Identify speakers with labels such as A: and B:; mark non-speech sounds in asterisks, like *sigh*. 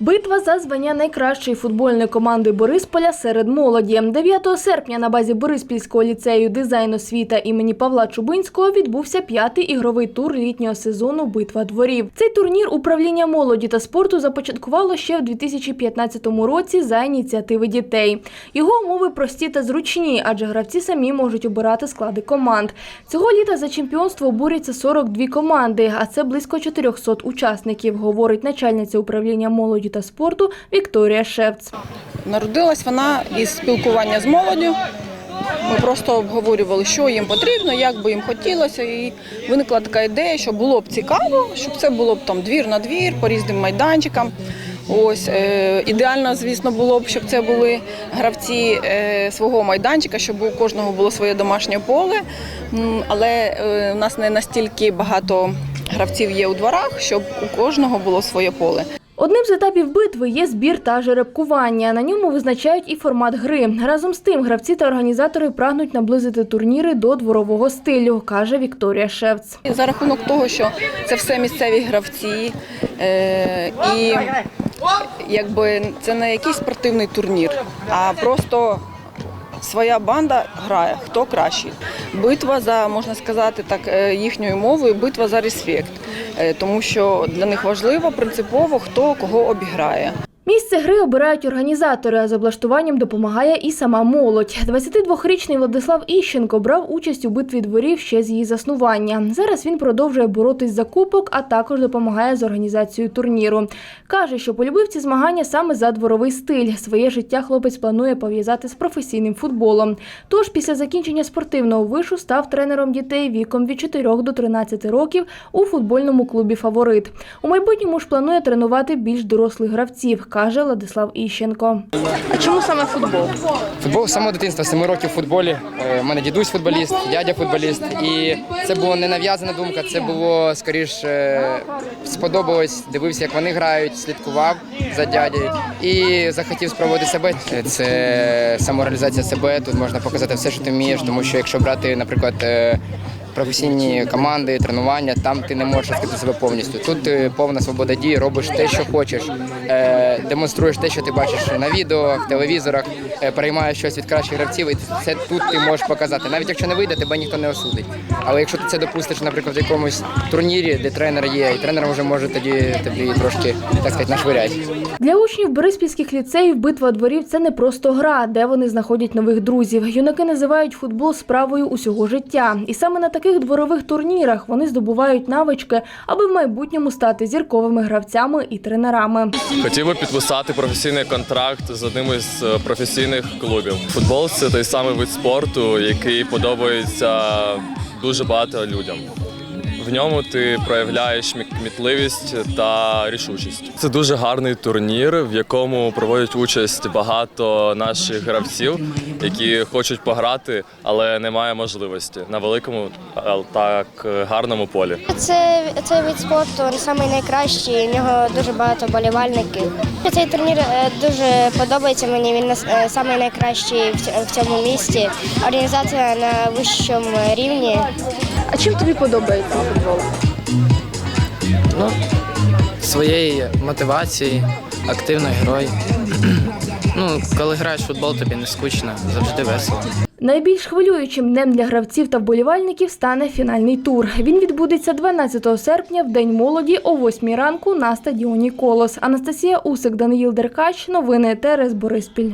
A: Битва за звання найкращої футбольної команди Борисполя серед молоді. 9 серпня на базі Бориспільського ліцею дизайн освіта імені Павла Чубинського відбувся п'ятий ігровий тур літнього сезону Битва дворів. Цей турнір управління молоді та спорту започаткувало ще в 2015 році за ініціативи дітей. Його умови прості та зручні, адже гравці самі можуть обирати склади команд. Цього літа за чемпіонство борються 42 команди, а це близько 400 учасників, говорить начальниця управління молоді та спорту Вікторія Шевц.
B: Народилась вона із спілкування з молоддю. Ми просто обговорювали, що їм потрібно, як би їм хотілося. І виникла така ідея, що було б цікаво, щоб це було б там двір на двір, по різним майданчикам. Ось е, ідеально, звісно, було б, щоб це були гравці е, свого майданчика, щоб у кожного було своє домашнє поле. Але е, у нас не настільки багато гравців є у дворах, щоб у кожного було своє поле.
A: Одним з етапів битви є збір та жеребкування. На ньому визначають і формат гри. Разом з тим, гравці та організатори прагнуть наблизити турніри до дворового стилю, каже Вікторія Шевц.
B: За рахунок того, що це все місцеві гравці, е, і якби це не якийсь спортивний турнір, а просто своя банда грає, хто кращий. Битва за, можна сказати так, е, їхньою мовою, битва за респект. Е, Тому що для них важливо принципово, хто кого обіграє.
A: Місце гри обирають організатори, а з облаштуванням допомагає і сама молодь. 22-річний Владислав Іщенко брав участь у битві дворів ще з її заснування. Зараз він продовжує боротись за кубок, а також допомагає з організацією турніру. Каже, що полюбив ці змагання саме за дворовий стиль. Своє життя хлопець планує пов'язати з професійним футболом. Тож після закінчення спортивного вишу став тренером дітей віком від 4 до 13 років у футбольному клубі Фаворит. У майбутньому ж планує тренувати більш дорослих гравців, каже Владислав Іщенко. А чому саме футбол?
C: Футбол з самого дитинства, 7 років в футболі. Е, У мене дідусь футболіст, дядя футболіст. І це була не нав'язана думка, це було скоріше сподобалось. Дивився, як вони грають, слідкував за дядею і захотів спробувати себе. Е, Це самореалізація себе. Тут можна показати все, що ти вмієш, тому що якщо брати, наприклад. Е, Професійні команди, тренування, там ти не можеш розкрити себе повністю. Тут ти повна свобода дії, робиш те, що хочеш, е, демонструєш те, що ти бачиш на відео, в телевізорах, е, переймаєш щось від кращих гравців, і це тут ти можеш показати. Навіть якщо не вийде, тебе ніхто не осудить. Але якщо ти це допустиш, наприклад, в якомусь турнірі, де тренер є, і тренер вже може тоді тобі трошки так сказати нашвиряти.
A: Для учнів бориспільських ліцеїв битва дворів це не просто гра, де вони знаходять нових друзів. Юнаки називають футбол справою усього життя. І саме на таких дворових турнірах вони здобувають навички, аби в майбутньому стати зірковими гравцями і тренерами.
D: Хотів би підписати професійний контракт з одним із е, професійних клубів. Футбол це той самий вид спорту, який подобається дуже багато людям. В ньому ти проявляєш мі- кмітливість та рішучість. Це дуже гарний турнір, в якому проводять участь багато наших гравців, які хочуть пограти, але немає можливості на великому а, так гарному полі.
E: Це цей вид спорту самий найкращий. У нього дуже багато болівальників. Цей турнір е, дуже подобається мені. Він е, самий найкращий в цьому місті. Організація на вищому рівні.
A: А чим тобі подобається?
F: Ну, своєї мотивації, активної герой. *clears throat* ну, коли граєш в футбол, тобі не скучно, завжди весело.
A: Найбільш хвилюючим днем для гравців та вболівальників стане фінальний тур. Він відбудеться 12 серпня в День молоді о 8 ранку на стадіоні Колос. Анастасія Усик, Даниїл Деркач. Новини ТРС Бориспіль.